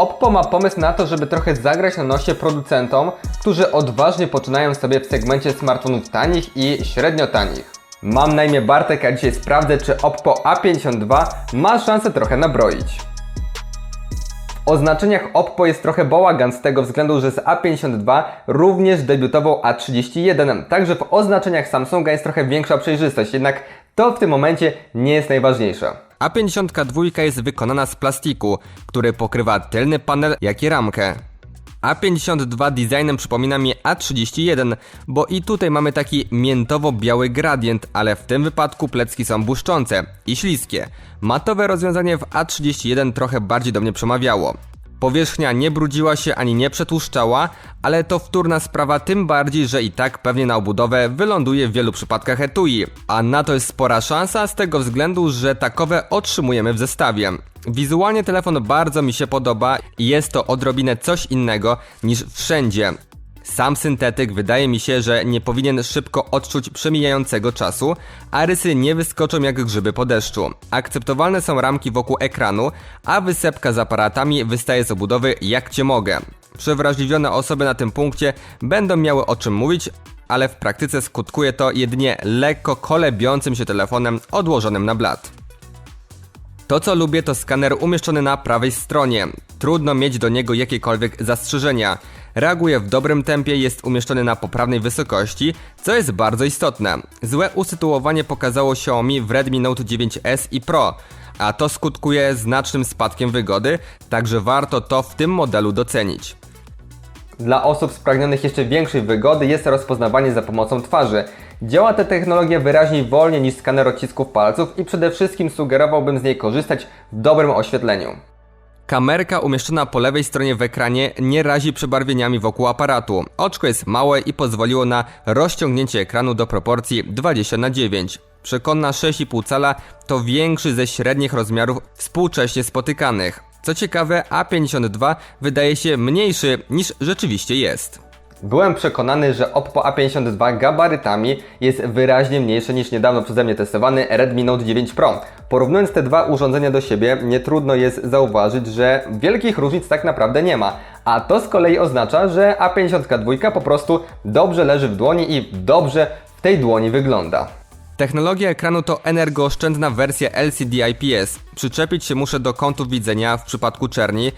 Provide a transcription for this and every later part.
Oppo ma pomysł na to, żeby trochę zagrać na nosie producentom, którzy odważnie poczynają sobie w segmencie smartfonów tanich i średnio tanich. Mam na imię Bartek, a dzisiaj sprawdzę, czy Oppo A52 ma szansę trochę nabroić. W oznaczeniach Oppo jest trochę bałagan z tego względu, że z A52 również debiutował A31, także w oznaczeniach Samsunga jest trochę większa przejrzystość, jednak to w tym momencie nie jest najważniejsze. A52 jest wykonana z plastiku, który pokrywa tylny panel, jak i ramkę. A52 designem przypomina mi A31, bo i tutaj mamy taki miętowo-biały gradient, ale w tym wypadku plecki są błyszczące i śliskie. Matowe rozwiązanie w A31 trochę bardziej do mnie przemawiało. Powierzchnia nie brudziła się ani nie przetłuszczała, ale to wtórna sprawa tym bardziej, że i tak pewnie na obudowę wyląduje w wielu przypadkach etui, a na to jest spora szansa z tego względu, że takowe otrzymujemy w zestawie. Wizualnie telefon bardzo mi się podoba i jest to odrobinę coś innego niż wszędzie. Sam syntetyk wydaje mi się, że nie powinien szybko odczuć przemijającego czasu, a rysy nie wyskoczą jak grzyby po deszczu. Akceptowalne są ramki wokół ekranu, a wysepka z aparatami wystaje z obudowy jak cię mogę. Przewrażliwione osoby na tym punkcie będą miały o czym mówić, ale w praktyce skutkuje to jedynie lekko kolebiącym się telefonem odłożonym na blat. To co lubię to skaner umieszczony na prawej stronie. Trudno mieć do niego jakiekolwiek zastrzeżenia. Reaguje w dobrym tempie, jest umieszczony na poprawnej wysokości, co jest bardzo istotne. Złe usytuowanie pokazało Xiaomi w Redmi Note 9S i Pro, a to skutkuje znacznym spadkiem wygody, także warto to w tym modelu docenić. Dla osób spragnionych jeszcze większej wygody jest rozpoznawanie za pomocą twarzy. Działa ta technologia wyraźnie wolniej niż skaner odcisków palców i przede wszystkim sugerowałbym z niej korzystać w dobrym oświetleniu. Kamerka umieszczona po lewej stronie w ekranie nie razi przebarwieniami wokół aparatu. Oczko jest małe i pozwoliło na rozciągnięcie ekranu do proporcji 20 na 9. Przekonna 6,5 cala to większy ze średnich rozmiarów współcześnie spotykanych. Co ciekawe, A52 wydaje się mniejszy niż rzeczywiście jest. Byłem przekonany, że Oppo A52 gabarytami jest wyraźnie mniejsze niż niedawno przeze mnie testowany Redmi Note 9 Pro. Porównując te dwa urządzenia do siebie, nie trudno jest zauważyć, że wielkich różnic tak naprawdę nie ma. A to z kolei oznacza, że A52 po prostu dobrze leży w dłoni i dobrze w tej dłoni wygląda. Technologia ekranu to energooszczędna wersja LCD IPS. Przyczepić się muszę do kątów widzenia w przypadku czerni,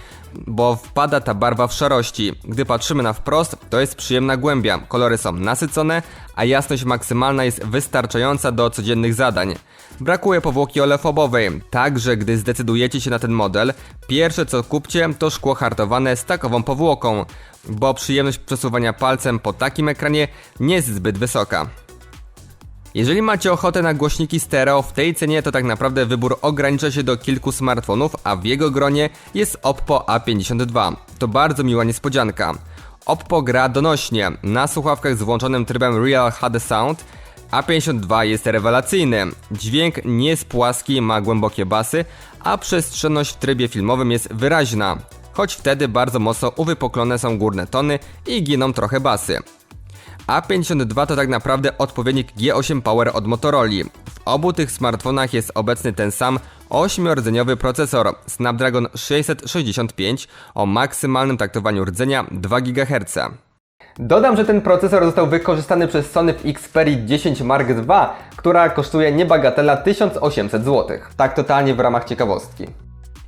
bo wpada ta barwa w szarości. Gdy patrzymy na wprost, to jest przyjemna głębia. Kolory są nasycone, a jasność maksymalna jest wystarczająca do codziennych zadań. Brakuje powłoki olefobowej, także gdy zdecydujecie się na ten model, pierwsze co kupcie to szkło hartowane z takową powłoką, bo przyjemność przesuwania palcem po takim ekranie nie jest zbyt wysoka. Jeżeli macie ochotę na głośniki stereo w tej cenie, to tak naprawdę wybór ogranicza się do kilku smartfonów, a w jego gronie jest Oppo A52. To bardzo miła niespodzianka. Oppo gra donośnie, na słuchawkach z włączonym trybem Real HD Sound. A52 jest rewelacyjny. Dźwięk nie jest płaski, ma głębokie basy, a przestrzenność w trybie filmowym jest wyraźna. Choć wtedy bardzo mocno uwypuklone są górne tony i giną trochę basy. A52 to tak naprawdę odpowiednik G8 Power od Motorola. W obu tych smartfonach jest obecny ten sam 8-rdzeniowy procesor Snapdragon 665 o maksymalnym taktowaniu rdzenia 2 GHz. Dodam, że ten procesor został wykorzystany przez Sony w Xperia 10 Mark II, która kosztuje niebagatela 1800 zł. Tak totalnie w ramach ciekawostki.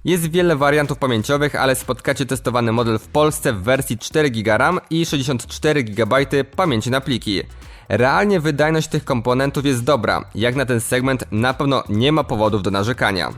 Jest wiele wariantów pamięciowych, ale spotkacie testowany model w Polsce w wersji 4 GB RAM i 64 GB pamięci na pliki. Realnie wydajność tych komponentów jest dobra, jak na ten segment na pewno nie ma powodów do narzekania.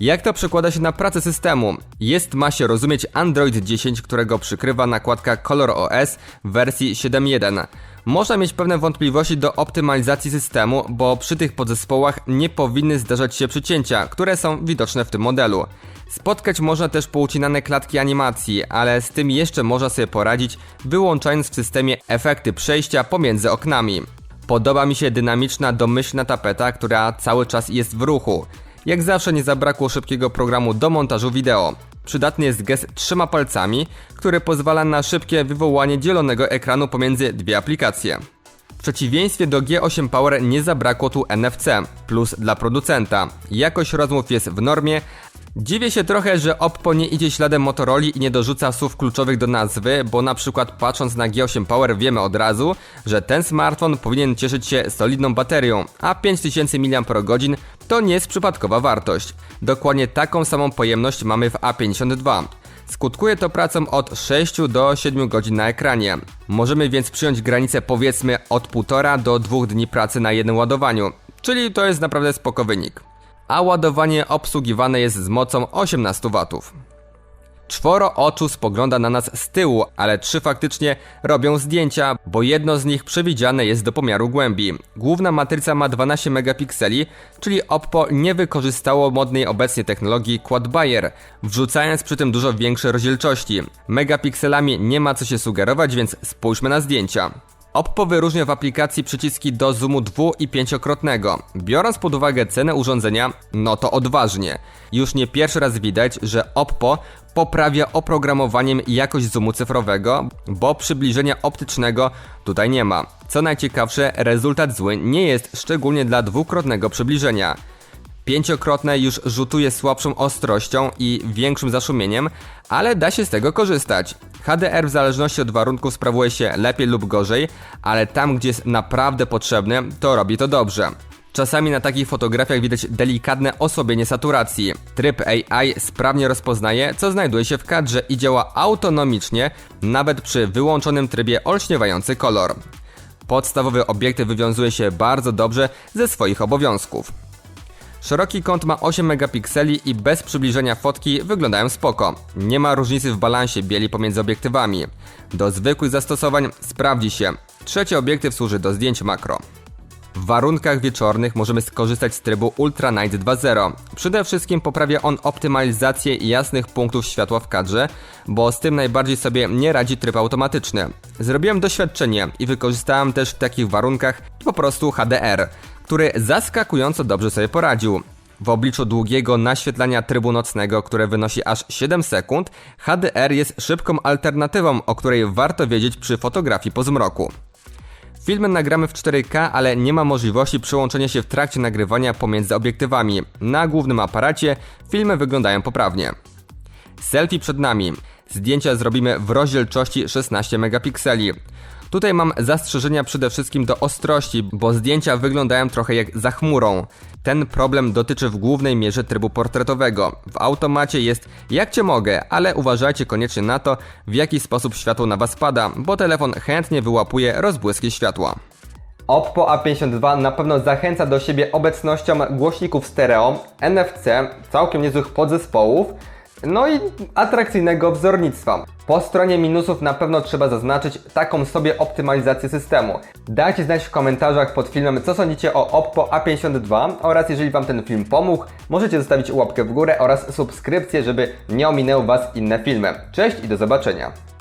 Jak to przekłada się na pracę systemu? Jest ma się rozumieć Android 10, którego przykrywa nakładka ColorOS w wersji 7.1. Można mieć pewne wątpliwości do optymalizacji systemu, bo przy tych podzespołach nie powinny zdarzać się przycięcia, które są widoczne w tym modelu. Spotkać można też poucinane klatki animacji, ale z tym jeszcze można sobie poradzić, wyłączając w systemie efekty przejścia pomiędzy oknami. Podoba mi się dynamiczna, domyślna tapeta, która cały czas jest w ruchu. Jak zawsze nie zabrakło szybkiego programu do montażu wideo. Przydatny jest gest trzema palcami, który pozwala na szybkie wywołanie dzielonego ekranu pomiędzy dwie aplikacje. W przeciwieństwie do G8 Power nie zabrakło tu NFC, plus dla producenta. Jakość rozmów jest w normie, Dziwię się trochę, że Oppo nie idzie śladem Motorola i nie dorzuca słów kluczowych do nazwy, bo na przykład patrząc na G8 Power wiemy od razu, że ten smartfon powinien cieszyć się solidną baterią, a 5000 mAh to nie jest przypadkowa wartość. Dokładnie taką samą pojemność mamy w A52. Skutkuje to pracą od 6 do 7 godzin na ekranie. Możemy więc przyjąć granicę powiedzmy od 1,5 do 2 dni pracy na jednym ładowaniu, czyli to jest naprawdę spoko wynik. A ładowanie obsługiwane jest z mocą 18 W. Czworo oczu spogląda na nas z tyłu, ale trzy faktycznie robią zdjęcia, bo jedno z nich przewidziane jest do pomiaru głębi. Główna matryca ma 12 megapikseli, czyli Oppo nie wykorzystało modnej obecnie technologii Quad Bayer, wrzucając przy tym dużo większe rozdzielczości. Megapikselami nie ma co się sugerować, więc spójrzmy na zdjęcia. Oppo wyróżnia w aplikacji przyciski do zoomu dwu- i pięciokrotnego. Biorąc pod uwagę cenę urządzenia, no to odważnie. Już nie pierwszy raz widać, że Oppo poprawia oprogramowaniem jakość zoomu cyfrowego, bo przybliżenia optycznego tutaj nie ma. Co najciekawsze, rezultat zły nie jest szczególnie dla dwukrotnego przybliżenia. Pięciokrotne już rzutuje słabszą ostrością i większym zaszumieniem, ale da się z tego korzystać. HDR w zależności od warunków sprawuje się lepiej lub gorzej, ale tam gdzie jest naprawdę potrzebny, to robi to dobrze. Czasami na takich fotografiach widać delikatne osłabienie saturacji. Tryb AI sprawnie rozpoznaje, co znajduje się w kadrze i działa autonomicznie, nawet przy wyłączonym trybie olśniewający kolor. Podstawowy obiektyw wywiązuje się bardzo dobrze ze swoich obowiązków. Szeroki kąt ma 8 megapikseli i bez przybliżenia fotki wyglądają spoko. Nie ma różnicy w balansie bieli pomiędzy obiektywami. Do zwykłych zastosowań sprawdzi się. Trzeci obiektyw służy do zdjęć makro. W warunkach wieczornych możemy skorzystać z trybu Ultra Night 2.0. Przede wszystkim poprawia on optymalizację jasnych punktów światła w kadrze, bo z tym najbardziej sobie nie radzi tryb automatyczny. Zrobiłem doświadczenie i wykorzystałem też w takich warunkach po prostu HDR, który zaskakująco dobrze sobie poradził. W obliczu długiego naświetlania trybu nocnego, które wynosi aż 7 sekund, HDR jest szybką alternatywą, o której warto wiedzieć przy fotografii po zmroku. Filmy nagramy w 4K, ale nie ma możliwości przyłączenia się w trakcie nagrywania pomiędzy obiektywami. Na głównym aparacie filmy wyglądają poprawnie. Selfie przed nami. Zdjęcia zrobimy w rozdzielczości 16 megapikseli. Tutaj mam zastrzeżenia przede wszystkim do ostrości, bo zdjęcia wyglądają trochę jak za chmurą. Ten problem dotyczy w głównej mierze trybu portretowego. W automacie jest jak cię mogę, ale uważajcie koniecznie na to, w jaki sposób światło na was pada, bo telefon chętnie wyłapuje rozbłyski światła. Oppo A52 na pewno zachęca do siebie obecnością głośników stereo, NFC, całkiem niezłych podzespołów, no i atrakcyjnego wzornictwa. Po stronie minusów na pewno trzeba zaznaczyć taką sobie optymalizację systemu. Dajcie znać w komentarzach pod filmem, co sądzicie o Oppo A52 oraz jeżeli Wam ten film pomógł, możecie zostawić łapkę w górę oraz subskrypcję, żeby nie ominęły Was inne filmy. Cześć i do zobaczenia.